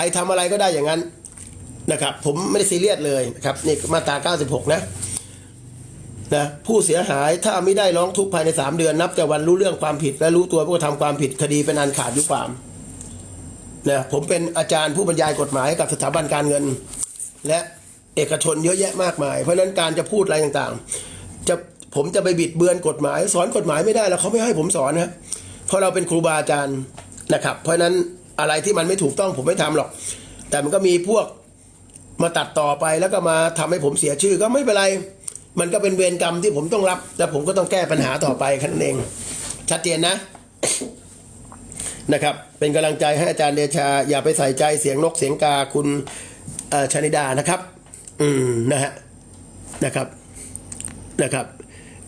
รทำอะไรก็ได้อย่างนั้นนะครับ ผมไม่ได้ซีเรียสเลยนะครับนี่มาตรา 96 นะนะผู้เสียหายถ้าไม่ได้ร้องทุกข์ภายใน 3 เดือนนับแต่วันรู้เรื่องความผิดและรู้ตัวผู้กระทำความผิดคดีเป็นอันขาดยุความนะผมเป็นอาจารย์ผู้บรรยายกฎหมายกับสถาบันการเงิน และเอกชนเยอะแยะมากมาย เพราะฉะนั้นการจะพูดอะไรต่างๆ จะผมจะไปบิดเบือนกฎหมาย สอนกฎหมายไม่ได้แล้วเขาไม่ให้ผมสอนนะเพราะเราเป็นครูบาอาจารย์นะครับ เพราะฉะนั้น อะไรที่มันไม่ถูกต้องผมไม่ทำหรอก แต่มันก็มีพวกมาตัดต่อไปแล้วก็มาทำให้ผมเสียชื่อก็ไม่เป็นไร มันก็เป็นเวรกรรมที่ผมต้องรับ แล้วผมก็ต้องแก้ปัญหาต่อไปแค่นั้นเอง ชัดเจนนะนะครับ เป็นกำลังใจให้อาจารย์เดชา อย่าไปใส่ใจเสียงนกเสียงกาคุณอ่อชนิดานะครับ อืมนะฮะนะครับนะครับ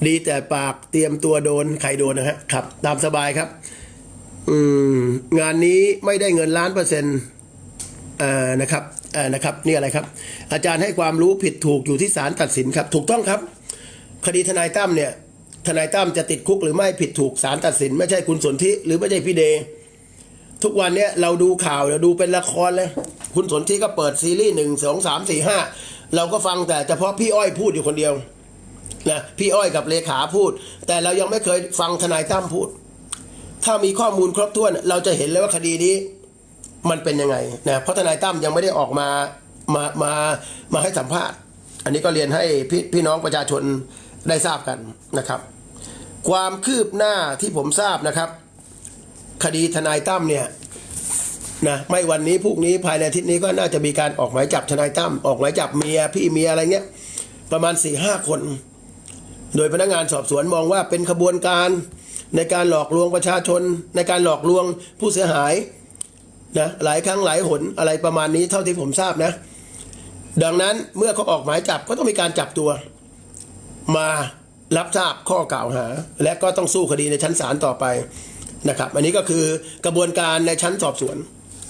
ดีแต่ปากเตรียมตัวโดนใครโดนนะฮะครับ ตามสบายครับ อืมงานนี้ไม่ได้เงินล้านเปอร์เซ็นต์เอ่อนะครับเอ่อนะครับนี่อะไรครับ อาจารย์ให้ความรู้ผิดถูกอยู่ที่ศาลตัดสินครับ ถูกต้องครับ คดีทนายตั้มเนี่ย ทนายตั้มจะติดคุกหรือไม่ผิดถูกศาลตัดสิน ไม่ใช่คุณสนธิหรือไม่ใช่พี่เดย์ทุกวันเนี้ยเราดูข่าวเราดูเป็นละครเลยคุณสนธิก็เปิดซีรีส์หนึ่งสองสามสี่ห้าเราก็ฟังแต่เฉพาะพี่อ้อยพูดอยู่คนเดียวนะพี่อ้อยกับเลขาพูด แต่เรายังไม่เคยฟังทนายตั้มพูด ถ้ามีข้อมูลครบถ้วน เราจะเห็นเลยว่าคดีนี้ มันเป็นยังไงนะเพราะทนายตั้มยังไม่ได้ออกมามามามาให้สัมภาษณ์ อันนี้ก็เรียนให้พี่พี่น้องประชาชนได้ทราบกันนะครับ ความคืบหน้าที่ผมทราบนะครับ คดีทนายตั้มเนี่ยนะไม่วันนี้พรุ่งนี้ภายในอาทิตย์นี้ก็น่าจะมีการออกหมายจับทนายตั้มออกหมายจับเมียพี่เมียอะไรเงี้ยประมาณสี่ห้าคน โดยพนักงานสอบสวนมองว่าเป็นขบวนการ ในการหลอกลวงประชาชน ในการหลอกลวงผู้เสียหายนะหลายครั้งหลายหนอะไรประมาณนี้เท่าที่ผมทราบนะ ดังนั้นเมื่อเขาออกหมายจับก็ต้องมีการจับตัว มารับทราบข้อกล่าวหา และก็ต้องสู้คดีในชั้นศาลต่อไปนะครับ อันนี้ก็คือกระบวนการในชั้นสอบสวน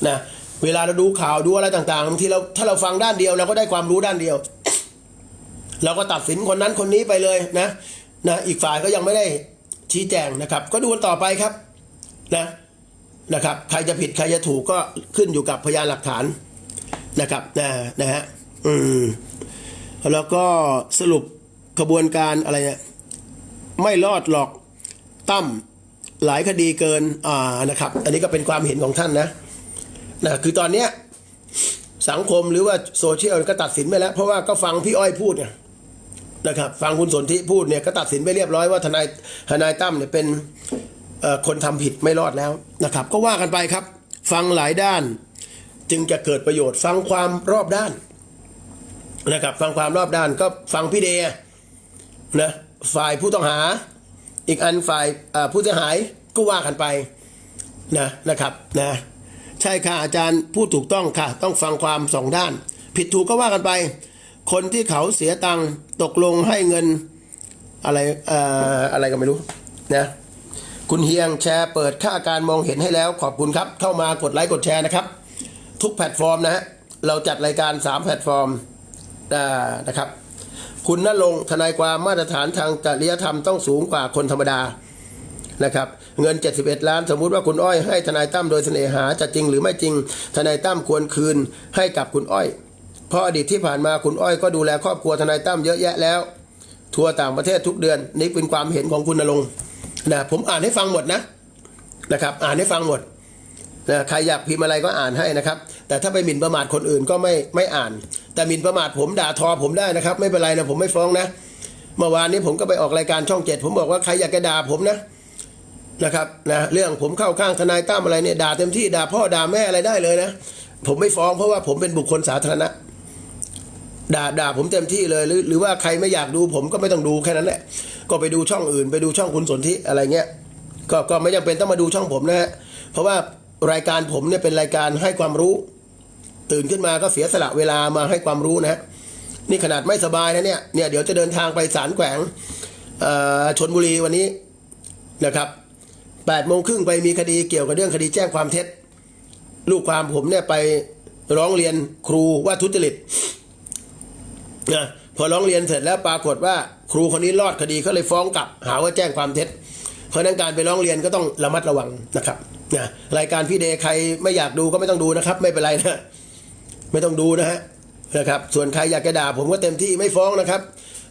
นะเวลาเราดูข่าวดูอะไรต่างๆบางทีเราถ้าเราฟังด้านเดียวเราก็ได้ความรู้ด้านเดียว เราก็ตัดสินคนนั้นคนนี้ไปเลยนะนะอีกฝ่ายก็ยังไม่ได้ ชี้แจงนะครับ ก็ดูกันต่อไปครับนะนะครับ ใครจะผิดใครจะถูกก็ขึ้นอยู่กับพยานหลักฐานนะครับนะนะฮะอืมแล้วก็สรุปกระบวนการอะไรเนี่ยไม่รอดหรอกตั้มหลายคดีเกินอ่านะครับ อันนี้ก็เป็นความเห็นของท่านนะนะคือตอนเนี้ยสังคมหรือว่าโซเชียลก็ตัดสินไปแล้ว เพราะว่าก็ฟังพี่อ้อยพูดไง นะครับฟังคุณสนธิพูดเนี่ยก็ตัดสินไปเรียบร้อยว่าทนายทนายตั้มเนี่ยเป็นคนทำผิดไม่รอดแล้วนะครับ ก็ว่ากันไปครับ ฟังหลายด้าน จึงจะเกิดประโยชน์ ฟังความรอบด้านนะครับฟังความรอบด้านก็ฟังพี่เดย์นะฝ่ายผู้ต้องหา อีกอันฝ่ายผู้เสียหายก็ว่ากันไปนะนะครับนะใช่ค่ะอาจารย์พูดถูกต้องค่ะ ต้องฟังความสองด้าน ผิดถูกก็ว่ากันไป คนที่เขาเสียตังค์ตกลงให้เงินอะไรเอ่ออะไรก็ไม่รู้นะคุณเฮียงแชร์เปิดค่าการมองเห็นให้แล้วขอบคุณครับ เข้ามากดไลค์กดแชร์นะครับ ทุกแพลตฟอร์มนะฮะเราจัดรายการ 3 แพลตฟอร์มนะครับ คุณนรงทนายความมาตรฐานทางจริยธรรมต้องสูงกว่าคนธรรมดานะครับเงิน 71 ล้าน สมมุติว่าคุณอ้อยให้ทนายตั้มโดยเสน่หาจะจริงหรือไม่จริงทนายตั้มควรคืนให้กับคุณอ้อย เพราะอดีตที่ผ่านมาคุณอ้อยก็ดูแลครอบครัวทนายตั้มเยอะแยะแล้ว ทัวร์ต่างประเทศทุกเดือน นี่เป็นความเห็นของคุณนรงค์นะผมอ่านให้ฟังหมดนะนะครับ อ่านให้ฟังหมดนะใครอยากพิมพ์อะไรก็อ่านให้นะครับ แต่ถ้าไปหมิ่นประมาทคนอื่นก็ไม่ไม่อ่าน แต่หมิ่นประมาทผมด่าทอผมได้นะครับ ไม่เป็นไรนะผมไม่ฟ้องนะเมื่อวานนี้ผมก็ไปออกรายการช่องเจ็ดผมบอกว่าใครอยากจะด่าผมนะนะครับนะเรื่องผมเข้าข้างทนายตั้มอะไรเนี่ยด่าเต็มที่ด่าพ่อด่าแม่อะไรได้เลยนะผมไม่ฟ้องเพราะว่าผมเป็นบุคคลสาธารณะ ด่าด่าผมเต็มที่เลยหรือหรือว่าใครไม่อยากดูผมก็ไม่ต้องดูแค่นั้นแหละก็ไปดูช่องอื่น ไปดูช่องคุณสนธิอะไรเงี้ยก็ก็ไม่จำเป็นต้องมาดูช่องผมนะฮะเพราะว่ารายการผมเนี่ยเป็นรายการให้ความรู้ ตื่นขึ้นมาก็เสียสละเวลามาให้ความรู้นะฮะนี่ขนาดไม่สบายนะเนี่ยเนี่ยเดี๋ยวจะเดินทางไปศาลแขวงอ่อชนบุรีวันนี้นะครับแปดโมงครึ่งไปมีคดีเกี่ยวกับเรื่องคดีแจ้งความเท็จ ลูกความผมเนี่ยไปร้องเรียนครูว่าทุจริต นะพอร้องเรียนเสร็จแล้วปรากฏว่าครูคนนี้รอดคดีเขาเลยฟ้องกลับ หาว่าแจ้งความเท็จ เพราะนั้นการไปร้องเรียนก็ต้องระมัดระวังนะครับนะรายการพี่เดใครไม่อยากดูก็ไม่ต้องดูนะครับ ไม่เป็นไรนะไม่ต้องดูนะฮะนะครับ ส่วนใครอยากจะด่าผมก็เต็มที่ไม่ฟ้องนะครับ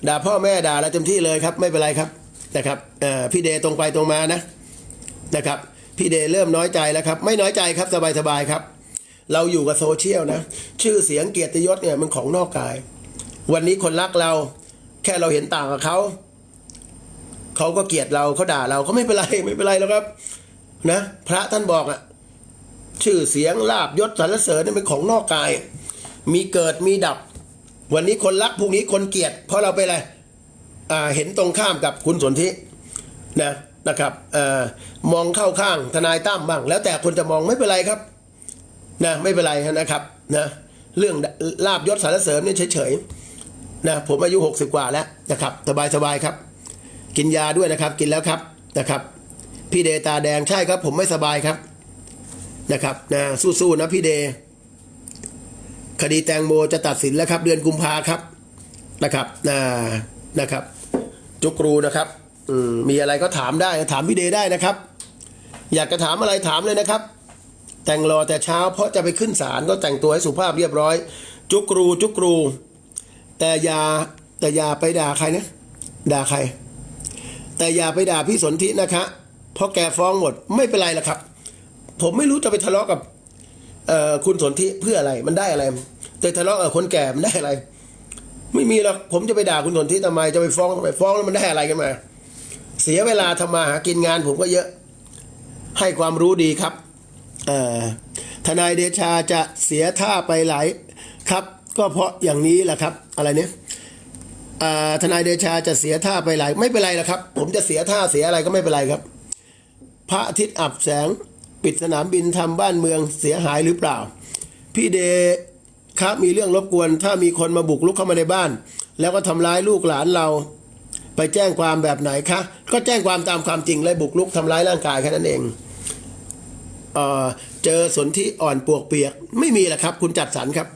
ด่าพ่อแม่ด่าอะไรเต็มที่เลยครับ ไม่เป็นไรครับนะครับพี่เดตรงไปตรงมานะนะครับ พี่เดเริ่มน้อยใจแล้วครับ ไม่น้อยใจครับสบายๆครับ เราอยู่กับโซเชียลนะ ชื่อเสียงเกียรติยศเนี่ยมันของนอกกาย วันนี้คนรักเรา แค่เราเห็นต่างกับเขาเขาก็เกลียดเราเขาด่าเราก็ไม่เป็นไรไม่เป็นไรแล้วครับ นะ พระท่านบอกอะชื่อเสียงลาบยศสรรเสริญเนี่ยเป็นของนอกกาย มีเกิดมีดับ วันนี้คนรักพรุ่งนี้คนเกลียด เพราะเราไปอะไรอ่าเห็นตรงข้ามกับคุณสนธินะนะครับอ่อมองเข้าข้างทนายตั้มบ้าง แล้วแต่คนจะมองไม่เป็นไรครับนะไม่เป็นไรนะครับนะเรื่องลาบยศสารเสริญนี่เฉยๆ นะผมอายุ 60 กว่าแล้วนะครับสบายสบายครับ กินยาด้วยนะครับ กินแล้วครับนะครับ พี่เดตาแดงใช่ครับ ผมไม่สบายครับนะครับนะสู้ๆนะพี่เด คดีแตงโมจะตัดสินแล้วครับ เดือนกุมภาครับนะครับนะนะครับ จุกรูนะครับอืมมีอะไรก็ถามได้ถามพี่เดได้นะครับ อยากจะถามอะไรถามเลยนะครับ แต่งรอแต่เช้าเพราะจะไปขึ้นศาลก็แต่งตัวให้สุภาพเรียบร้อย จุกรูจุกรู แต่อย่าแต่อย่าไปด่าใครนะ ด่าใคร แต่อย่าไปด่าพี่สนธินะคะเพราะแกฟ้องหมดไม่เป็นไรละครับ ผมไม่รู้จะไปทะเลาะกับเอ่อคุณสนธิเพื่ออะไรมันได้อะไร แต่ทะเลาะกับคนแก่มันได้อะไร ไม่มีหรอกผมจะไปด่าคุณสนธิทำไมจะไปฟ้องทำไมฟ้องแล้วมันได้อะไรกันมา เสียเวลาทำมาหากินงานผมก็เยอะ ให้ความรู้ดีครับทนายเดชาจะเสียท่าไปหลายครับ ก็เพราะอย่างนี้แหละครับ อะไรเนี่ยทนายเดชาจะเสียท่าไปหลายไม่เป็นไรนะครับ ผมจะเสียท่าเสียอะไรก็ไม่เป็นไรครับ พระอาทิตย์อับแสงปิดสนามบินทำบ้านเมืองเสียหายหรือเปล่า พี่เดครับมีเรื่องรบกวน ถ้ามีคนมาบุกลุกเข้ามาในบ้าน แล้วก็ทำร้ายลูกหลานเรา ไปแจ้งความแบบไหนคะ ก็แจ้งความตามความจริงเลยบุกลุกทำร้ายร่างกายแค่นั้นเองเออเจอสนที่อ่อนปวกเปียก ไม่มีแหละครับ คุณจัดสรรครับ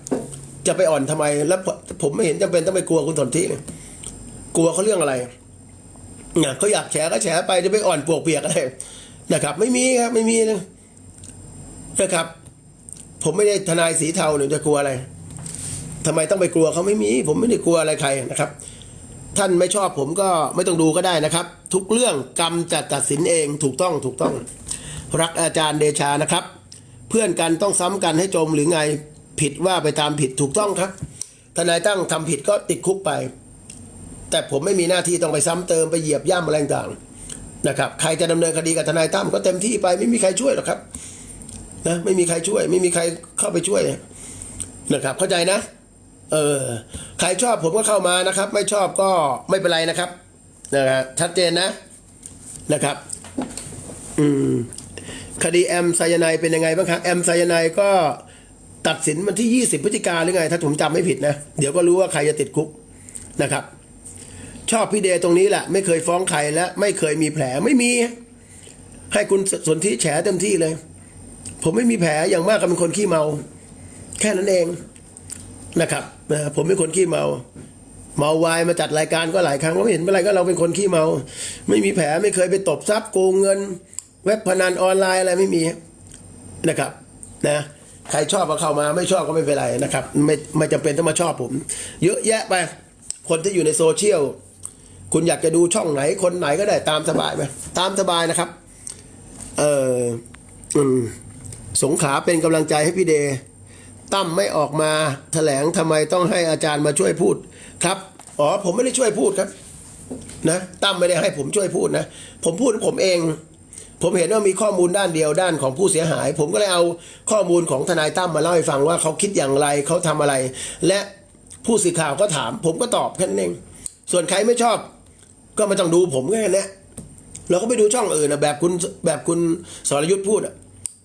จะไปอ่อนทำไม แล้วผมไม่เห็นจำเป็นต้องไปกลัวคุณสนที่เลยกลัวเขาเรื่องอะไรเนี่ยเขาอยากแฉก็แฉไปจะไปอ่อนปวกเปียกอะไรนะครับ ไม่มีครับไม่มีนะนะครับ ผมไม่ได้ทนายสีเทาหรือจะกลัวอะไรทำไมต้องไปกลัวเขาไม่มี ผมไม่ได้กลัวอะไรใครนะครับ ท่านไม่ชอบผมก็ไม่ต้องดูก็ได้นะครับ ทุกเรื่องกรรมจะตัดสินเองถูกต้องถูกต้อง รักอาจารย์เดชานะครับ เพื่อนกันต้องซ้ำกันให้จมหรือไง ผิดว่าไปตามผิดถูกต้องครับ ทนายตั้งทำผิดก็ติดคุกไป แต่ผมไม่มีหน้าที่ต้องไปซ้ำเติมไปเหยียบย่ำอะไรต่างนะครับ ใครจะดำเนินคดีกับทนายตั้มก็เต็มที่ไปไม่มีใครช่วยหรอกครับนะไม่มีใครช่วย ไม่มีใครเข้าไปช่วยนะครับ เข้าใจนะเออใครชอบผมก็เข้ามานะครับ ไม่ชอบก็ไม่เป็นไรนะครับนะฮะชัดเจนนะนะครับ อืมคดีแอมไซยานด์เป็นยังไงบ้างครับแอมไซยานด์ก็ ตัดสินวันที่ 20 พฤศจิกาหรือไง ถ้าผมจำไม่ผิดนะ เดี๋ยวก็รู้ว่าใครจะติดคุกนะครับ ชอบพี่เดย์ตรงนี้แหละ ไม่เคยฟ้องใครและไม่เคยมีแผลไม่มี ให้คุณสนธิแฉเต็มที่เลย ผมไม่มีแผลอย่างมากก็เป็นคนขี้เมา แค่นั้นเองนะครับผมเป็นคนขี้เมา เมาวายมาจัดรายการก็หลายครั้งก็ไม่เห็นเป็นไรก็เราเป็นคนขี้เมา ไม่มีแผลไม่เคยไปตบทรัพย์โกงเงิน เว็บพนันออนไลน์อะไรไม่มีนะครับนะ ใครชอบก็เข้ามาไม่ชอบก็ไม่เป็นไรนะครับ ไม่ไม่จำเป็นต้องมาชอบผม เยอะแยะไป คนที่อยู่ในโซเชียลคุณอยากจะดูช่องไหนคนไหนก็ได้ตามสบายไหมตามสบายนะครับ เออสงขาเป็นกำลังใจให้พี่เดย์ตั้มไม่ออกมาแถลงทำไมต้องให้อาจารย์มาช่วยพูดครับอ๋อผมไม่ได้ช่วยพูดครับ นะตั้มไม่ได้ให้ผมช่วยพูดนะ ผมพูดผมเอง ผมเห็นว่ามีข้อมูลด้านเดียวด้านของผู้เสียหาย ผมก็เลยเอาข้อมูลของทนายตั้มมาเล่าให้ฟังว่าเขาคิดอย่างไรเขาทำอะไร และผู้สื่อข่าวก็ถาม ผมก็ตอบแค่นั้นเองส่วนใครไม่ชอบ ก็ไม่ต้องดูผมแค่นั้นแหละเราก็ไปดูช่องอื่นนะแบบคุณแบบคุณสรยุทธ์พูดอะ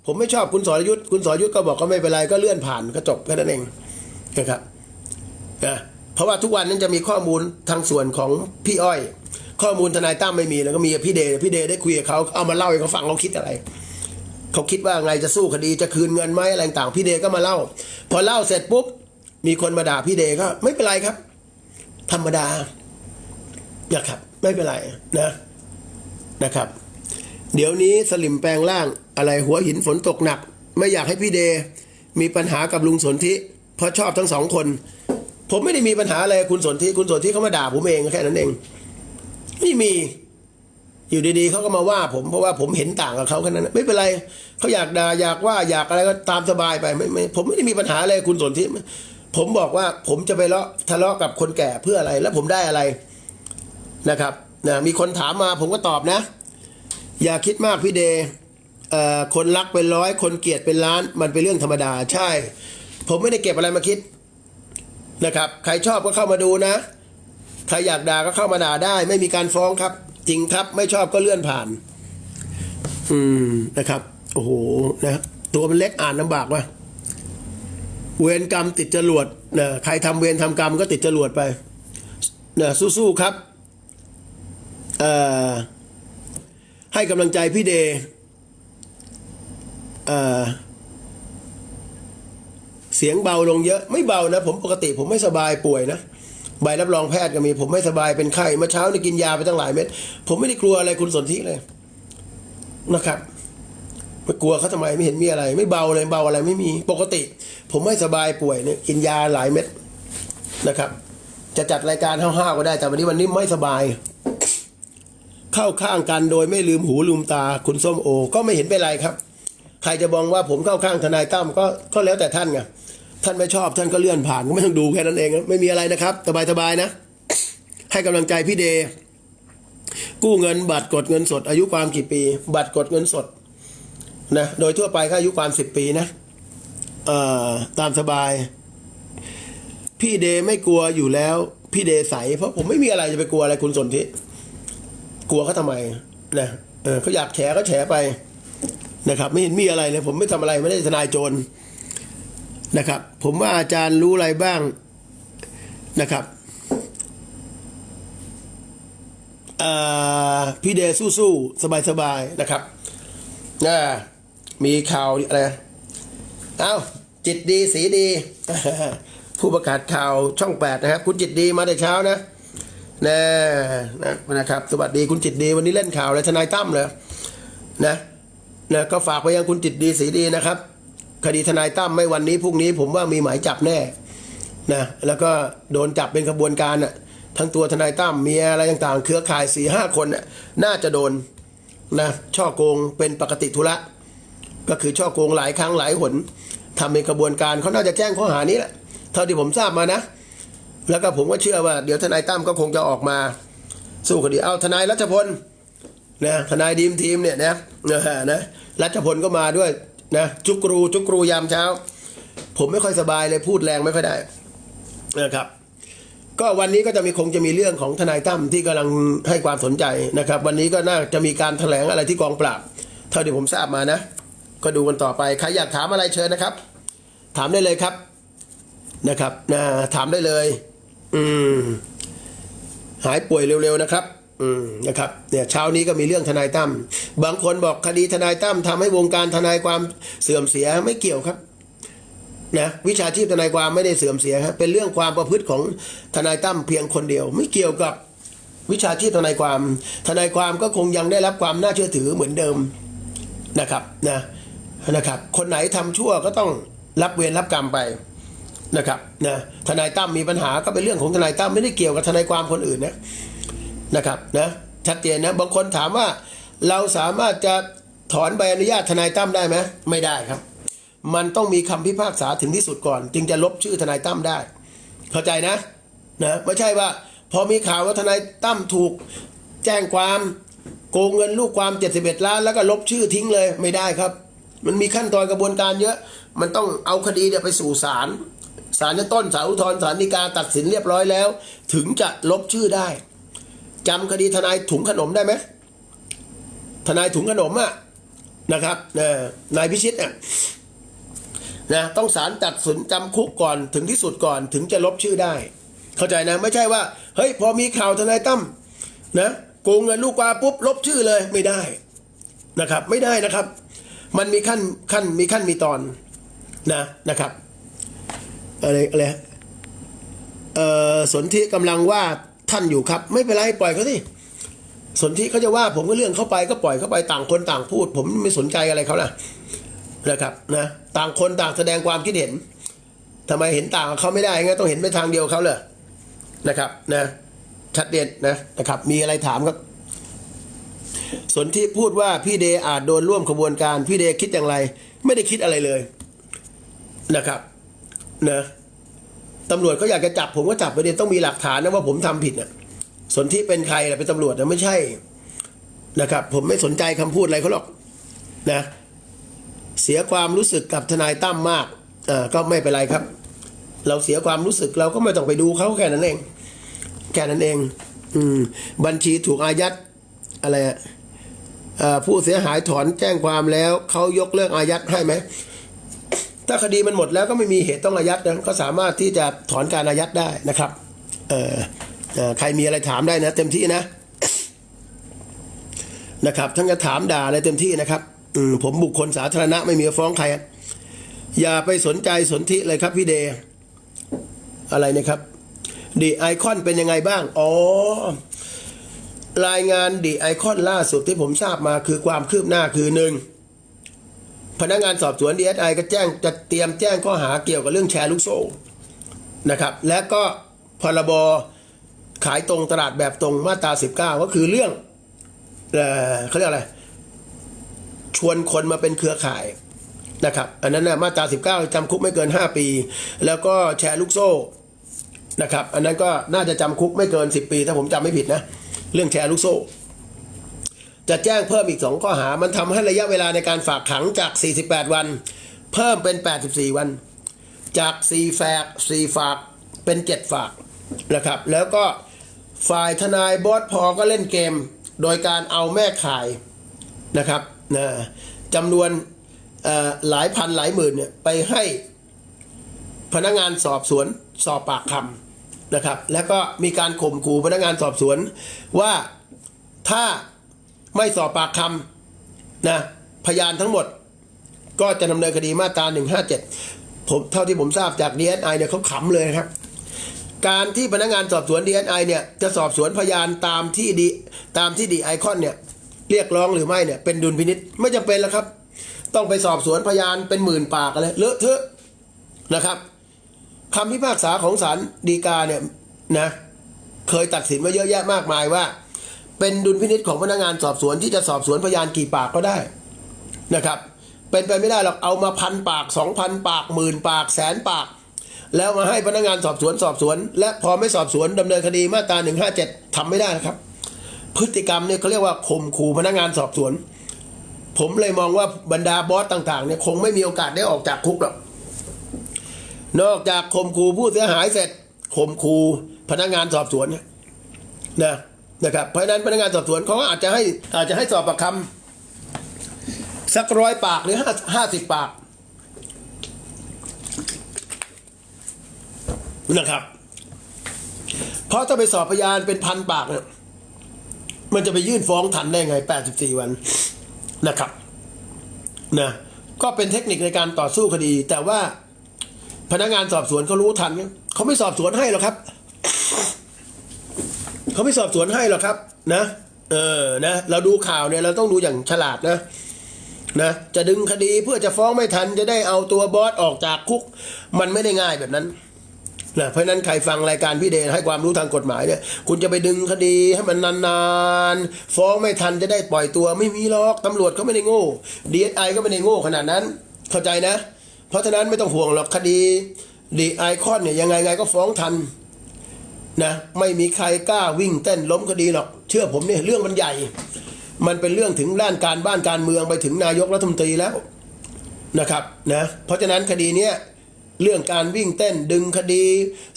ผมไม่ชอบคุณสรยุทธ์คุณสรยุทธ์ก็บอกก็ไม่เป็นไรก็เลื่อนผ่านก็จบแค่นั้นเองนะครับนะเพราะว่าทุกวันนั้นจะมีข้อมูลทางส่วนของพี่อ้อย ข้อมูลทนายตั้มไม่มีแล้วก็มีพี่เดย์พี่เดย์ได้คุยกับเขาเอามาเล่าให้เขาฟังเขาคิดอะไรเขาคิดว่าไงจะสู้คดีจะคืนเงินไหมอะไรต่างพี่เดย์ก็มาเล่า พอเล่าเสร็จปุ๊บมีคนมาด่าพี่เดย์ก็ไม่เป็นไรครับ ธรรมดานะครับ ไม่เป็นไรนะนะครับ เดี๋ยวนี้สลิมแปลงร่างอะไรหัวหินฝนตกหนัก ไม่อยากให้พี่เดมีปัญหากับลุงสนธิเพราะชอบทั้งสองคน ผมไม่ได้มีปัญหาอะไรคุณสนธิคุณสนธิเขามาด่าผมเองแค่นั้นเอง ไม่มี อยู่ดีๆเขาก็มาว่าผมเพราะว่าผมเห็นต่างกับเขาแค่นั้น ไม่เป็นไรเขาอยากด่าอยากว่าอยากอะไรก็ตามสบายไปไม่ไม่ผมไม่ได้มีปัญหาอะไรคุณสนธิผมบอกว่าผมจะไปเลาะทะเลาะกับคนแก่เพื่ออะไร แล้วผมได้อะไรนะครับนะมีคนถามมาผมก็ตอบนะ อย่าคิดมากพี่เดย์คนรักเป็นร้อยคนเกลียดเป็นล้าน มันเป็นเรื่องธรรมดาใช่ ผมไม่ได้เก็บอะไรมาคิดนะครับ ใครชอบก็เข้ามาดูนะ ใครอยากด่าก็เข้ามาด่าได้ ไม่มีการฟ้องครับ จริงครับไม่ชอบก็เลื่อนผ่าน อืมนะครับโอ้โหนะตัวมันเล็กอ่านลำบากว่ะเวรกรรมติดจรวดนะใครทำเวรทำกรรมก็ติดจรวดไปนะสู้ๆครับเอ่อให้กำลังใจพี่เดเอ่อเสียงเบาลงเยอะ ไม่เบานะ ผมปกติผมไม่สบายป่วยนะ ใบรับรองแพทย์ก็มี ผมไม่สบายเป็นไข้เมื่อเช้านี่กินยาไปตั้งหลายเม็ดผมไม่ได้กลัวอะไรคุณสนธิเลยนะครับไม่กลัวเขาทำไมไม่เห็นมีอะไร ไม่เบาเลยเบาอะไรไม่มีปกติ ผมไม่สบายป่วยเนี่ยกินยาหลายเม็ดนะครับ จะจัดรายการห้าวๆก็ได้แต่วันนี้วันนี้ไม่สบาย เข้าข้างกันโดยไม่ลืมหูลืมตาคุณส้มโอ ก็ไม่เห็นเป็นไรครับ ใครจะมองว่าผมเข้าข้างทนายตั้มก็ก็แล้วแต่ท่านไง ท่านไม่ชอบท่านก็เลื่อนผ่านก็ไม่ต้องดูแค่นั้นเองไม่มีอะไรนะครับ สบายๆนะ ให้กำลังใจพี่เดย์กู้เงินบัตรกดเงินสด อายุความกี่ปี บัตรกดเงินสดนะโดยทั่วไปก็อายุความสิบปีนะเอ่อตามสบาย พี่เดย์ไม่กลัวอยู่แล้ว พี่เดย์ใสเพราะผมไม่มีอะไรจะไปกลัวอะไรคุณสนธิกลัวเขาทำไมนะเออเขาอยากแฉก็แฉไปนะครับ ไม่เห็นมีอะไรเลยผมไม่ทำอะไรไม่ได้ทนายโจร นะครับ ผมว่าอาจารย์รู้อะไรบ้างนะครับพี่เดย์สู้ๆสบายๆนะครับนะมีข่าวอะไรเอ้าจิตดีสีดี ผู้ประกาศข่าวช่องแปดนะครับ คุณจิตดีมาแต่เช้านะนะนะนะครับ สวัสดีคุณจิตดีวันนี้เล่นข่าวอะไรทนายตั้มเลยนะนะก็ฝากไปยังคุณจิตดีสีดีนะครับ คดีทนายตั้มไม่วันนี้พรุ่งนี้ผมว่ามีหมายจับแน่นะแล้วก็โดนจับเป็นขบวนการน่ะทั้งตัวทนายตั้มเมียอะไรต่างๆ เครือข่ายสี่ห้าคนน่ะน่าจะโดนนะช่อโกงเป็นปกติธุระ ก็คือช่อโกงหลายครั้งหลายหนทำเป็นขบวนการเขาน่าจะแจ้งข้อหานี้แหละเท่าที่ผมทราบมานะ แล้วก็ผมก็เชื่อว่า เดี๋ยวทนายตั้มก็คงจะออกมา สู้คดีเอาทนายรัชพลนะทนายดีมทีมเนี่ยนะนะนะรัชพลก็มาด้วย นะจุกรูจุกรูยามเช้า ผมไม่ค่อยสบายเลยพูดแรงไม่ค่อยได้นะครับ ก็วันนี้ก็จะมีคงจะมีเรื่องของทนายตั้มที่กำลังให้ความสนใจนะครับ วันนี้ก็น่าจะมีการแถลงอะไรที่กองปราบเท่าที่ผมทราบมานะ ก็ดูกันต่อไปใครอยากถามอะไรเชิญนะครับ ถามได้เลยครับนะครับนะถามได้เลย อืมหายป่วยเร็วๆนะครับ อืมนะครับเนี่ยเช้านี้ก็มีเรื่องทนายตั้มบางคนบอกคดีทนายตั้มทำให้วงการทนายความเสื่อมเสียไม่เกี่ยวครับนะวิชาชีพทนายความไม่ได้เสื่อมเสียครับเป็นเรื่องความประพฤติของทนายตั้มเพียงคนเดียว ไม่เกี่ยวกับวิชาชีพทนายความ ทนายความก็คงยังได้รับความน่าเชื่อถือเหมือนเดิมนะครับนะนะครับ คนไหนทำชั่วก็ต้องรับเวรรับกรรมไปนะครับนะทนายตั้มมีปัญหาก็เป็นเรื่องของทนายตั้มไม่ได้เกี่ยวกับทนายความคนอื่นนะ นะครับนะชัดเจนนะบางคนถามว่าเราสามารถจะถอนใบอนุญาตทนายตั้มได้ไหมไม่ได้ครับ มันต้องมีคำพิพากษาถึงที่สุดก่อน จึงจะลบชื่อทนายตั้มได้ เข้าใจนะนะไม่ใช่ว่า พอมีข่าวว่าทนายตั้มถูกแจ้งความโกงเงินลูกความ 71 ล้าน แล้วก็ลบชื่อทิ้งเลยไม่ได้ครับ มันมีขั้นตอนกระบวนการเยอะ มันต้องเอาคดีเนี่ยไปสู่ศาลศาลชั้นต้นศาลอุทธรณ์ศาลฎีกาตัดสินเรียบร้อยแล้ว ถึงจะลบชื่อได้ จำคดีทนายถุงขนมได้ไหมทนายถุงขนมอะนะครับนายพิชิตอะนะต้องศาลตัดสินจำคุกก่อนถึงที่สุดก่อนถึงจะลบชื่อได้ เข้าใจนะไม่ใช่ว่าเฮ้ยพอมีข่าวทนายตั้มนะโกงเงินลูกกวาปุ๊บลบชื่อเลยไม่ได้นะครับไม่ได้นะครับ มันมีขั้นขั้นมีขั้นมีตอนนะนะครับอะไรอะไรเอ่อสนธิกำลังว่า ท่านอยู่ครับ ไม่เป็นไรปล่อยเขาสิสนธิเขาจะว่าผมก็เรื่องเข้าไปก็ปล่อยเข้าไปต่างคนต่างพูด ผมไม่สนใจอะไรเขาล่ะนะครับนะต่างคนต่างแสดงความคิดเห็นทำไมเห็นต่างเขาไม่ได้งั้นต้องเห็นไปทางเดียวเขาเลยนะครับนะชัดเจนนะนะครับ มีอะไรถามครับสนธิพูดว่าพี่เดอาจโดนร่วมขบวนการพี่เดคิดอย่างไร ไม่ได้คิดอะไรเลยนะครับนะ ตำรวจเขาอยากจะจับผมก็จับไปเดียต้องมีหลักฐานนะว่าผมทำผิดน่ะสนธิเป็นใครล่ะเป็นตำรวจนะไม่ใช่นะครับ ผมไม่สนใจคำพูดอะไรเขาหรอกนะเสียความรู้สึกกับทนายตั้มมากอ่าก็ไม่เป็นไรครับ เราเสียความรู้สึกเราก็ไม่ต้องไปดูเขาแค่นั้นเองแค่นั้นเอง อืม บัญชีถูกอายัดอะไรอะเอ่อผู้เสียหายถอนแจ้งความแล้วเขายกเลิกอายัดให้ไหม ถ้าคดีมันหมดแล้วก็ไม่มีเหตุต้องอายัดนะก็สามารถที่จะถอนการอายัดได้นะครับเออเออใครมีอะไรถามได้นะเต็มที่นะนะครับท่านจะถามด่าอะไรเต็มที่นะครับมผมบุคคลสาธารณะไม่มีฟ้องใครอย่าไปสนใจสนธิเลยครับพี่เดอะไรนะครับดีไอคอนเป็นยังไงบ้าง อ๋อ รายงานดีไอคอนล่าสุดที่ผมทราบมาคือความคืบหน้าคือหนึ่ง พนักงานสอบสวนดีเอสไอก็แจ้งจะเตรียมแจ้งข้อหาเกี่ยวกับเรื่องแชร์ลูกโซ่นะครับ และก็พรบขายตรงตลาดแบบตรงมาตรา 19 ก็คือเรื่องเอเขาเรียกอะไร ชวนคนมาเป็นเครือข่ายนะครับ อันนั้นนะมาตรา 19จำคุกไม่เกิน 5 ปี แล้วก็แชร์ลูกโซ่นะครับ อันนั้นก็น่าจะจำคุกไม่เกิน 10 ปี ถ้าผมจำไม่ผิดนะ เรื่องแชร์ลูกโซ่ จะแจ้งเพิ่มอีก 2 ข้อหา มันทำให้ระยะเวลาในการฝากขังจาก 48 วัน เพิ่มเป็น 84 วัน จาก4แฝก4ฝากเป็น 7 ฝากนะครับ แล้วก็ฝ่ายทนายบอสพอก็เล่นเกม โดยการเอาแม่ข่ายนะครับนะจำนวนหลายพันหลายหมื่นเนี่ยไปให้พนักงานสอบสวนสอบปากคำนะครับ แล้วก็มีการข่มขู่พนักงานสอบสวนว่าถ้า ไม่สอบปากคำนะพยานทั้งหมด ก็จะดำเนินคดีมาตรา 157 ผมเท่าที่ผมทราบจาก DSI เนี่ยเขาขำเลยนะครับ การที่พนักงานสอบสวน DSI เนี่ยจะสอบสวนพยานตามที่ดีตามที่ดีไอคอนเนี่ยเรียกร้องหรือไม่เนี่ยเป็นดุลพินิษไม่จำเป็นแล้วครับ ต้องไปสอบสวนพยานเป็นหมื่นปากอะไรเลอะเทอะนะครับคำพิพากษาของศาลฎีกาเนี่ยนะเคยตัดสินมาเยอะแยะมากมายว่า เป็นดุลพินิษของพนักงานสอบสวนที่จะสอบสวนพยานกี่ปากก็ได้นะครับ เป็นไปไม่ได้หรอกเอามาพันปากสองพันปากหมื่นปากแสนปาก แล้วมาให้พนักงานสอบสวนสอบสวน และพอไม่สอบสวนดำเนินคดีมาตรา157ทำไม่ได้นะครับ พฤติกรรมเนี่ยเขาเรียกว่าข่มขู่พนักงานสอบสวน ผมเลยมองว่าบรรดาบอสต่างๆเนี่ยคงไม่มีโอกาสได้ออกจากคุกหรอกนอกจากข่มขู่ผู้เสียหายเสร็จข่มขู่พนักงานสอบสวนเนี่ยนะ นะครับเพราะฉะนั้นพนักงานสอบสวนเขาอาจจะให้อาจจะให้สอบปากคำสักร้อยปากหรือห้าห้าสิบปากนะครับ เพราะถ้าไปสอบพยานเป็นพันปากเนี่ยมันจะไปยื่นฟ้องทันได้ไง 84 วันนะครับนะก็เป็นเทคนิคในการต่อสู้คดี แต่ว่าพนักงานสอบสวนเขารู้ทันเขาไม่สอบสวนให้หรอกครับ เขาไม่สอบสวนให้หรอกครับ นะ เออนะเราดูข่าวเนี่ยเราต้องดูอย่างฉลาดนะนะจะดึงคดีเพื่อจะฟ้องไม่ทันจะได้เอาตัวบอสออกจากคุก มันไม่ได้ง่ายแบบนั้นนะเพราะนั้นใครฟังรายการพี่เดชให้ความรู้ทางกฎหมายเนี่ย คุณจะไปดึงคดีให้มันนานๆ ฟ้องไม่ทันจะได้ปล่อยตัวไม่มีหรอกตำรวจเขาไม่ได้โง่ดีไอก็ไม่ได้โง่ขนาดนั้น เข้าใจนะ เพราะฉะนั้นไม่ต้องห่วงหรอกคดีดีไอคอนเนี่ยยังไงไงก็ฟ้องทัน นะไม่มีใครกล้าวิ่งเต้นล้มคดีหรอก เชื่อผมเนี่ยเรื่องมันใหญ่ มันเป็นเรื่องถึงด้านการบ้านการเมืองไปถึงนายกรัฐมนตรีแล้วนะครับนะเพราะฉะนั้นคดีเนี้ยเรื่องการวิ่งเต้นดึงคดี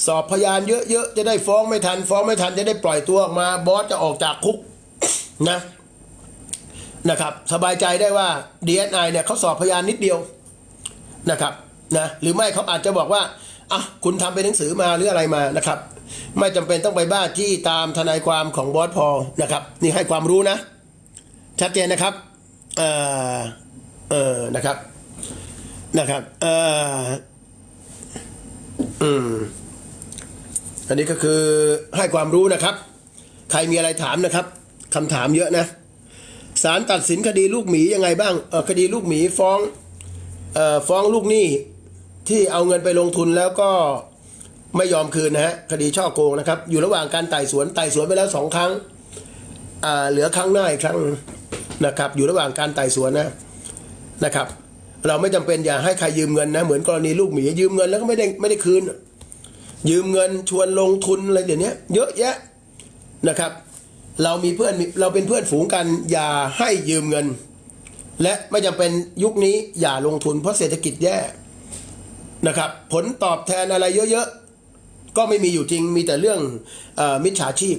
สอบพยานเยอะๆ จะได้ฟ้องไม่ทัน ฟ้องไม่ทันจะได้ปล่อยตัวออกมาบอสจะออกจากคุกนะนะครับสบายใจได้ว่า DSI เนี่ยเขาสอบพยานนิดเดียวนะครับนะหรือไม่เขาอาจจะบอกว่าอะคุณทำเป็นหนังสือมาหรืออะไรมานะครับ ไม่จำเป็นต้องไปบ้าจี้ตามทนายความของบอสพอนะครับ นี่ให้ความรู้นะ ชัดเจนนะครับเออเออนะครับนะครับเอออืมอันนี้ก็คือให้ความรู้นะครับ ใครมีอะไรถามนะครับคำถามเยอะนะศาลตัดสินคดีลูกหมียังไงบ้างเออคดีลูกหมีฟ้องเออฟ้องลูกหนี้ที่เอาเงินไปลงทุนแล้วก็ ไม่ยอมคืนนะฮะคดีช่อโกงนะครับ อยู่ระหว่างการไต่สวนไต่สวนไปแล้วสองครั้งอ่าเหลือครั้งหน้าอีกครั้งนะครับ อยู่ระหว่างการไต่สวนนะนะครับ เราไม่จำเป็นอย่าให้ใครยืมเงินนะเหมือนกรณีลูกหมียืมเงินแล้วก็ไม่ได้ไม่ได้คืน ยืมเงินชวนลงทุนอะไรเดี๋ยวนี้เยอะแยะนะครับ เรามีเพื่อนมีเราเป็นเพื่อนฝูงกันอย่าให้ยืมเงิน และไม่จำเป็นยุคนี้อย่าลงทุนเพราะเศรษฐกิจแย่นะครับ ผลตอบแทนอะไรเยอะๆ ก็ไม่มีอยู่จริงมีแต่เรื่องอมิจฉาชีพ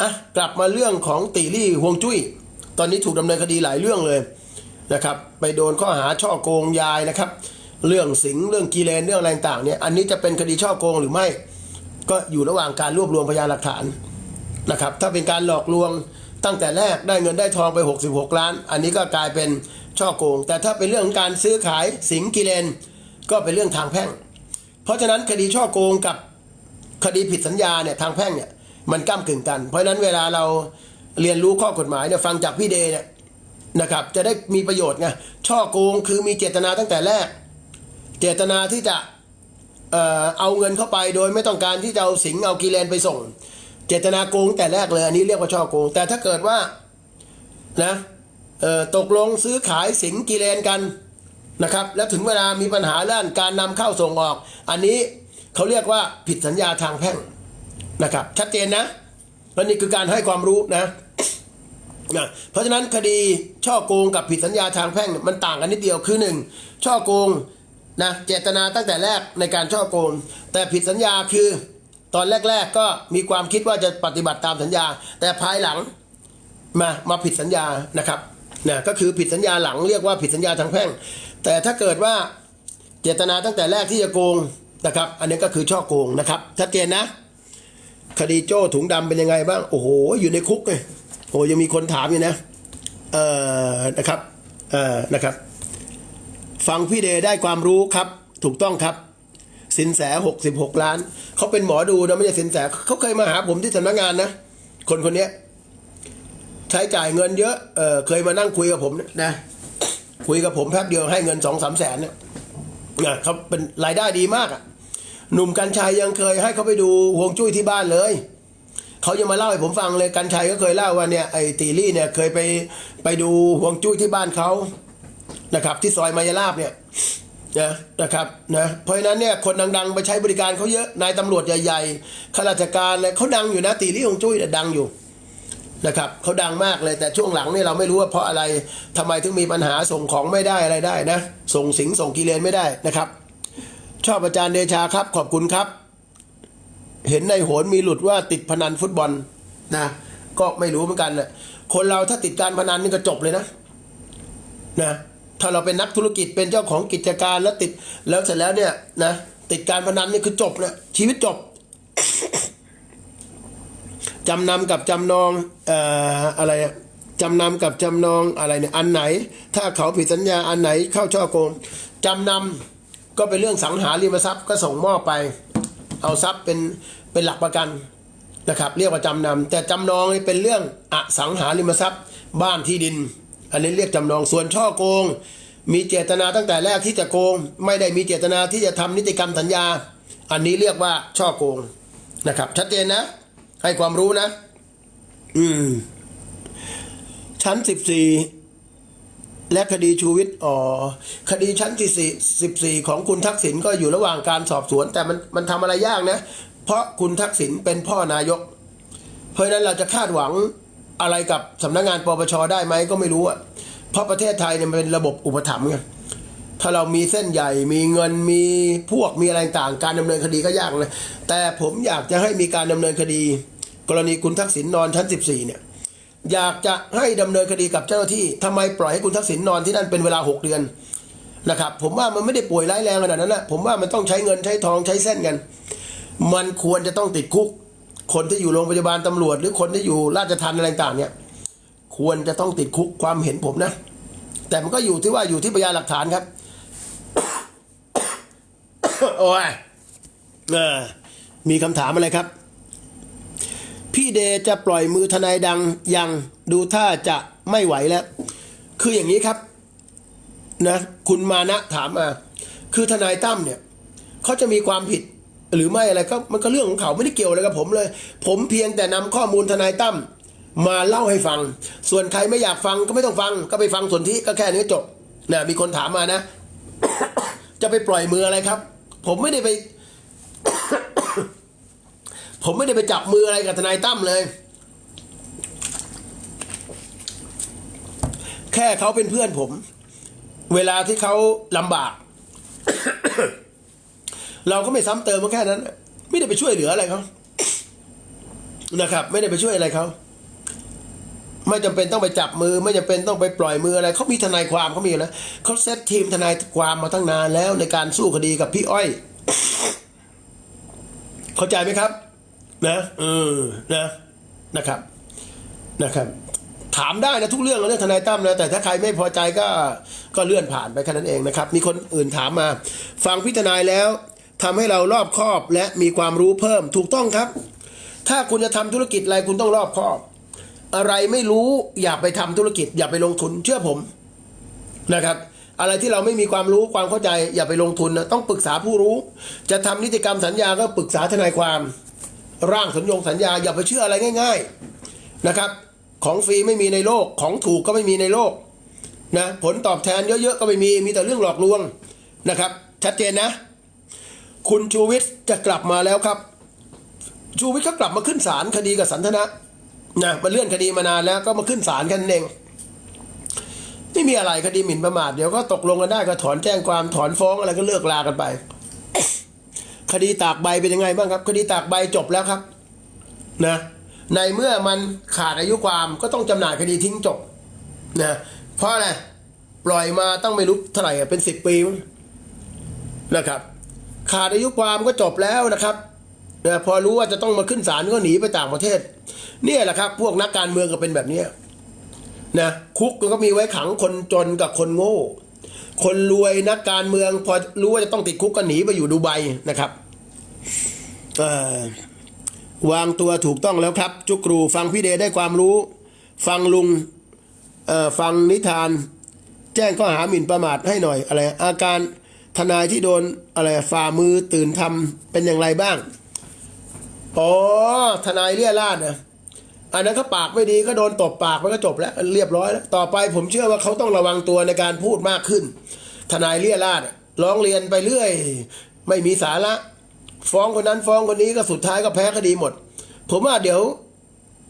อะกลับมาเรื่องของตีรี่ฮวงจุ้ย ตอนนี้ถูกดำเนินคดีหลายเรื่องเลยนะครับ ไปโดนข้อหาช่อโกงยายนะครับ เรื่องสิงเรื่องกีเลนเรื่องอะไรต่างเนี่ยอันนี้จะเป็นคดีช่อโกงหรือไม่ ก็อยู่ระหว่างการรวบรวมพยานหลักฐานนะครับ ถ้าเป็นการหลอกลวงตั้งแต่แรกได้เงินได้ทองไป 66 ล้าน อันนี้ก็กลายเป็นช่อโกง แต่ถ้าเป็นเรื่องของการซื้อขายสิงกิเลน ก็เป็นเรื่องทางแพ่ง เพราะฉะนั้นคดีช่อโกงกับคดีผิดสัญญาเนี่ยทางแพ่งเนี่ยมันก้ากึ่งกัน เพราะฉะนั้นเวลาเราเรียนรู้ข้อกฎหมายเนี่ยฟังจากพี่เดย์เนี่ยนะครับจะได้มีประโยชน์ไงช่อโกงคือมีเจตนาตั้งแต่แรก เจตนาที่จะเอ่อเอาเงินเข้าไปโดยไม่ต้องการที่จะเอาสิงเอากีเลนไปส่ง เจตนาโกงแต่แรกเลยอันนี้เรียกว่าช่อโกง แต่ถ้าเกิดว่านะเออตกลงซื้อขายสิงกีเลนกัน นะครับ แล้วถึงเวลามีปัญหาเรื่องการนำเข้าส่งออก อันนี้เขาเรียกว่าผิดสัญญาทางแพ่งนะครับ ชัดเจนนะและนี่คือการให้ความรู้นะนะเพราะฉะนั้นคดีช่อโกงกับผิดสัญญาทางแพ่งมันต่างกันนิดเดียวคือหนึ่งช่อโกงนะเจตนาตั้งแต่แรกในการช่อโกง แต่ผิดสัญญาคือตอนแรก ๆ ก็มีความคิดว่าจะปฏิบัติตามสัญญา แต่ภายหลังมามาผิดสัญญานะครับนะก็คือผิดสัญญาหลังเรียกว่าผิดสัญญาทางแพ่ง แต่ถ้าเกิดว่าเจตนาตั้งแต่แรกที่จะโกงนะครับ อันนี้ก็คือช่อโกงนะครับชัดเจนนะ คดีโจ้ถุงดำเป็นยังไงบ้าง โอ้โห อยู่ในคุกเลยโอ้ยังมีคนถามอยู่นะ เอ่อ นะครับ เอ่อ นะครับ ฟังพี่เดย์ได้ความรู้ครับ ถูกต้องครับ สินแสหกสิบหกล้าน เขาเป็นหมอดูนะไม่ใช่สินแสเขาเคยมาหาผมที่สำนักงานนะ คนคนนี้ใช้จ่ายเงินเยอะ เออเคยมานั่งคุยกับผมนะ คุยกับผมแป๊บเดียวให้เงินสองสามแสนเนี่ยนะเขาเป็นรายได้ดีมากอะหนุ่มกัญชัยยังเคยให้เขาไปดูฮวงจุ้ยที่บ้านเลยเขายังมาเล่าให้ผมฟังเลยกัญชัยก็เคยเล่าว่าเนี่ยไอ้ตีลี่เนี่ยเคยไปไปดูฮวงจุ้ยที่บ้านเขานะครับ ที่ซอยมายาลาบเนี่ยนะนะครับนะเพราะฉะนั้นเนี่ยคนดังๆ ไปใช้บริการเขาเยอะนายตำรวจใหญ่ๆข้าราชการเลยเขาดังอยู่นะตีลี่ฮวงจุ้ยเนี่ยดังอยู่ นะครับเขาดังมากเลยแต่ช่วงหลังนี่เราไม่รู้ว่าเพราะอะไรทำไมถึงมีปัญหาส่งของไม่ได้อะไรได้นะ ส่งสิงส่งกีเลนไม่ได้นะครับ ชอบอาจารย์เดชาครับขอบคุณครับ เห็นในโหนมีหลุดว่าติดพนันฟุตบอลนะก็ไม่รู้เหมือนกันนะคนเราถ้าติดการพนันนี่ก็จบเลยนะนะถ้าเราเป็นนักธุรกิจเป็นเจ้าของกิจการแล้วติดแล้วเสร็จแล้วเนี่ยนะติดการพนันนี่คือจบนะชีวิตจบ จำนำกับจำนองเอ่ออะไรจำนำกับจำนองอะไรเนี่ยอันไหน ถ้าเขาผิดสัญญาอันไหนเข้าช่อโกงจำนำก็เป็นเรื่องสังหาริมทรัพย์ก็ส่งมอบไป เอาทรัพย์เป็นเป็นหลักประกันนะครับ เรียกว่าจำนำแต่จำนองนี่เป็นเรื่องอสังหาริมทรัพย์ บ้านที่ดิน อันนี้เรียกจำนองส่วนช่อโกง มีเจตนาตั้งแต่แรกที่จะโกง ไม่ได้มีเจตนาที่จะทำนิติกรรมสัญญา อันนี้เรียกว่าช่อโกงนะครับ ชัดเจนนะ ให้ความรู้นะ อืม ชั้นสิบสี่และคดีชูวิทย์อ๋อคดีชั้นที่สี่สิบสี่ของคุณทักษิณก็อยู่ระหว่างการสอบสวน แต่มันมันทำอะไรยากนะ เพราะคุณทักษิณเป็นพ่อนายก เพราะฉะนั้นเราจะคาดหวังอะไรกับสำนักงานปปชได้ไหมก็ไม่รู้อะเพราะประเทศไทยเนี่ยมันเป็นระบบอุปถัมภ์ไง ถ้าเรามีเส้นใหญ่มีเงินมีพวกมีอะไรต่างการดำเนินคดีก็ยากเลยแต่ผมอยากจะให้มีการดำเนินคดี กรณีคุณทักษิณนอนชั้น 14 เนี่ยอยากจะให้ดำเนินคดีกับเจ้าหน้าที่ทำไมปล่อยให้คุณทักษิณนอนที่นั่นเป็นเวลา 6 เดือนนะครับ ผมว่ามันไม่ได้ป่วยร้ายแรงขนาดนั้นนะผมว่ามันต้องใช้เงินใช้ทองใช้เส้นกัน มันควรจะต้องติดคุก คนที่อยู่โรงพยาบาลตำรวจ หรือคนที่อยู่ราชทัณฑ์อะไรต่างเนี่ยควรจะต้องติดคุกความเห็นผมนะ แต่มันก็อยู่ที่ว่าอยู่ที่พยานหลักฐานครับ โอ้ยเออมีคำถามอะไรครับ พี่เดจะปล่อยมือทนายดังยังดูท่าจะไม่ไหวแล้ว คืออย่างนี้ครับ นะ คุณมานะถามมา คือทนายตั้มเนี่ยเขาจะมีความผิดหรือไม่อะไรก็มันก็เรื่องของเขาไม่ได้เกี่ยวอะไรกับผมเลย ผมเพียงแต่นำข้อมูลทนายตั้มมาเล่าให้ฟัง ส่วนใครไม่อยากฟังก็ไม่ต้องฟัง ก็ไปฟังส่วนที่ก็แค่นี้จบนะมีคนถามมานะ จะไปปล่อยมืออะไรครับ ผมไม่ได้ไป ผมไม่ได้ไปจับมืออะไรกับทนายตั้มเลย แค่เขาเป็นเพื่อนผม เวลาที่เขาลำบาก เราก็ไม่ซ้ำเติมมาแค่นั้น ไม่ได้ไปช่วยเหลืออะไรเขานะครับ ไม่ได้ไปช่วยอะไรเขา ไม่จำเป็นต้องไปจับมือ ไม่จำเป็นต้องไปปล่อยมืออะไรเขามีทนายความเขามีอยู่แล้วเขาเซตทีมทนายความมาตั้งนานแล้วในการสู้คดีกับพี่อ้อย เข้าใจไหมครับ นะเออนะนะครับนะครับ ถามได้นะทุกเรื่องเรื่องทนายตั้มนะแต่ถ้าใครไม่พอใจก็ก็เลื่อนผ่านไปแค่นั้นเองนะครับ มีคนอื่นถามมา ฟังพิจารณายแล้วทำให้เรารอบคอบและมีความรู้เพิ่มถูกต้องครับ ถ้าคุณจะทำธุรกิจอะไรคุณต้องรอบคอบ อะไรไม่รู้อย่าไปทำธุรกิจ อย่าไปลงทุนเชื่อผมนะครับ อะไรที่เราไม่มีความรู้ความเข้าใจ อย่าไปลงทุนนะต้องปรึกษาผู้รู้ จะทำนิติกรรมสัญญาก็ปรึกษาทนายความ ร่างสัญญงสัญญา อย่าไปเชื่ออะไรง่าย ๆนะครับ ของฟรีไม่มีในโลกของถูกก็ไม่มีในโลกนะผลตอบแทนเยอะๆก็ไม่มีมีแต่เรื่องหลอกลวงนะครับ ชัดเจนนะ คุณชูวิทย์จะกลับมาแล้วครับ ชูวิทย์ก็กลับมาขึ้นศาลคดีกับสันทนะ นะมาเลื่อนคดีมานานแล้วก็มาขึ้นศาลกันเองไม่มีอะไรคดีหมิ่นประมาทเดี๋ยวก็ตกลงกันได้ก็ถอนแจ้งความถอนฟ้องอะไรก็เลิกลากันไป คดีตากใบเป็นยังไงบ้างครับ คดีตากใบจบแล้วครับ นะ ในเมื่อมันขาดอายุความก็ต้องจำหน่ายคดีทิ้งจบนะเพราะอะไรปล่อยมาต้องไม่รู้เท่าไหร่เป็นสิบปีนะครับ ขาดอายุความก็จบแล้วนะครับ นะพอรู้ว่าจะต้องมาขึ้นศาลก็หนีไปต่างประเทศ เนี่ยแหละครับ พวกนักการเมืองก็เป็นแบบเนี้นะคุกก็มีไว้ขังคนจนกับคนโง่ คนรวยนักการเมือง พอรู้ว่าจะต้องติดคุกก็หนีไปอยู่ดูไบนะครับวางตัวถูกต้องแล้วครับ จุกรูฟังพี่เดได้ความรู้ ฟังลุงฟังนิทาน แจ้งข้อหาหมิ่นประมาทให้หน่อยอะไรอาการทนายที่โดนอะไรฝ่ามือตื่นทำเป็นอย่างไรบ้าง อ๋อทนายเลี่ยราดนะอันนั้นเขาปากไม่ดีก็โดนตบปากมันก็จบแล้วเรียบร้อยแล้วต่อไปผมเชื่อว่าเขาต้องระวังตัวในการพูดมากขึ้น ทนายเลี่ยราดร้องเรียนไปเรื่อย ไม่มีสาระ ฟ้องคนนั้นฟ้องคนนี้ก็สุดท้ายก็แพ้คดีหมด ผมว่าเดี๋ยว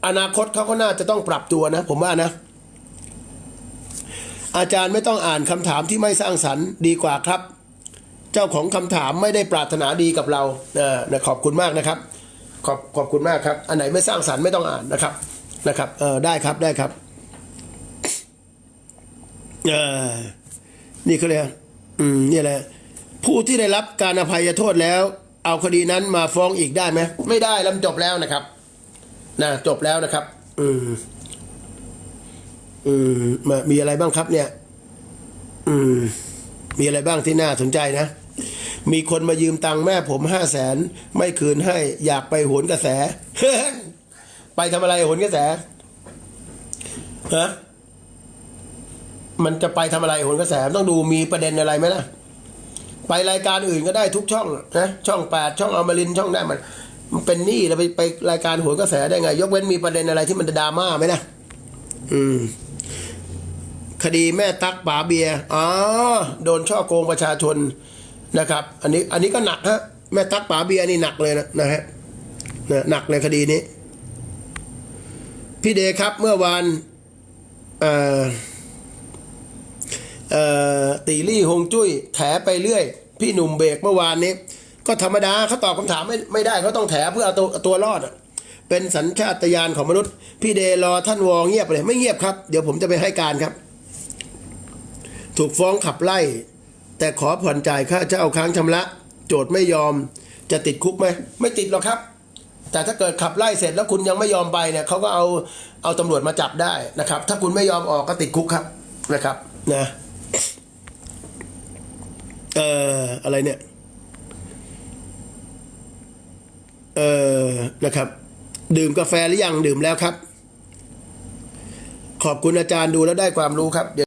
อนาคตเขาก็น่าจะต้องปรับตัวนะ ผมว่านะ อาจารย์ไม่ต้องอ่านคำถามที่ไม่สร้างสรรค์ดีกว่าครับ เจ้าของคำถามไม่ได้ปรารถนาดีกับเราเออขอบคุณมากนะครับ ขอบขอบคุณมากครับ อันไหนไม่สร้างสรรค์ไม่ต้องอ่านนะครับนะครับเออได้ครับได้ครับเออนี่เขาเรียกอืมนี่แหละผู้ที่ได้รับการอภัยโทษแล้ว เอาคดีนั้นมาฟ้องอีกได้ไหมไม่ได้ล้วมันจบแล้วนะครับนะจบแล้วนะครับ อืมอืมมามีอะไรบ้างครับเนี่ย อืมมีอะไรบ้างที่น่าสนใจนะ มีคนมายืมตังค์แม่ผมห้าแสนไม่คืนให้อยากไปโหนกระแส ไปทำอะไรโหนกระแสฮะมันจะไปทำอะไรโหนกระแสต้องดูมีประเด็นอะไรไหมล่ะ ไปรายการอื่นก็ได้ทุกช่องนะช่องแปดช่องอมรินช่องได้มันมันเป็นหนี้แล้วไปไปรายการโหนกระแสได้ไง ยกเว้นมีประเด็นอะไรที่มันจะดราม่าไหมนะอืมคดีแม่ตักป๋าเบียอ๋อโดนช่อโกงประชาชน นะครับ อันนี้อันนี้ก็หนักฮะแม่ตักป๋าเบียร์นี่หนักเลยนะนะฮะนะหนักในคดีนี้ พี่เดครับเมื่อวานเอ่อเอ่อตีลี่ฮงจุ้ยแถไปเรื่อย พี่หนุ่มเบรกเมื่อวานนี้ ก็ธรรมดาเขาตอบคำถามไม่ไม่ได้เขาต้องแถเพื่อเอาตัวตัวรอดเป็นสัญชาตญาณของมนุษย์ พี่เดรอท่านวองเงียบเลยไม่เงียบครับ เดี๋ยวผมจะไปให้การครับ ถูกฟ้องขับไล่ แต่ขอผ่อนจ่ายค่าเจ้าค้างชำระ โจทย์ไม่ยอมจะติดคุกไหมไม่ติดหรอกครับ แต่ถ้าเกิดขับไล่เสร็จแล้วคุณยังไม่ยอมไปเนี่ยเขาก็เอาเอาตำรวจมาจับได้นะครับ ถ้าคุณไม่ยอมออกก็ติดคุกครับนะครับนะเอ่ออะไรเนี่ยเอ่อนะครับ ดื่มกาแฟหรือยังดื่มแล้วครับ ขอบคุณอาจารย์ดูแล้วได้ความรู้ครับ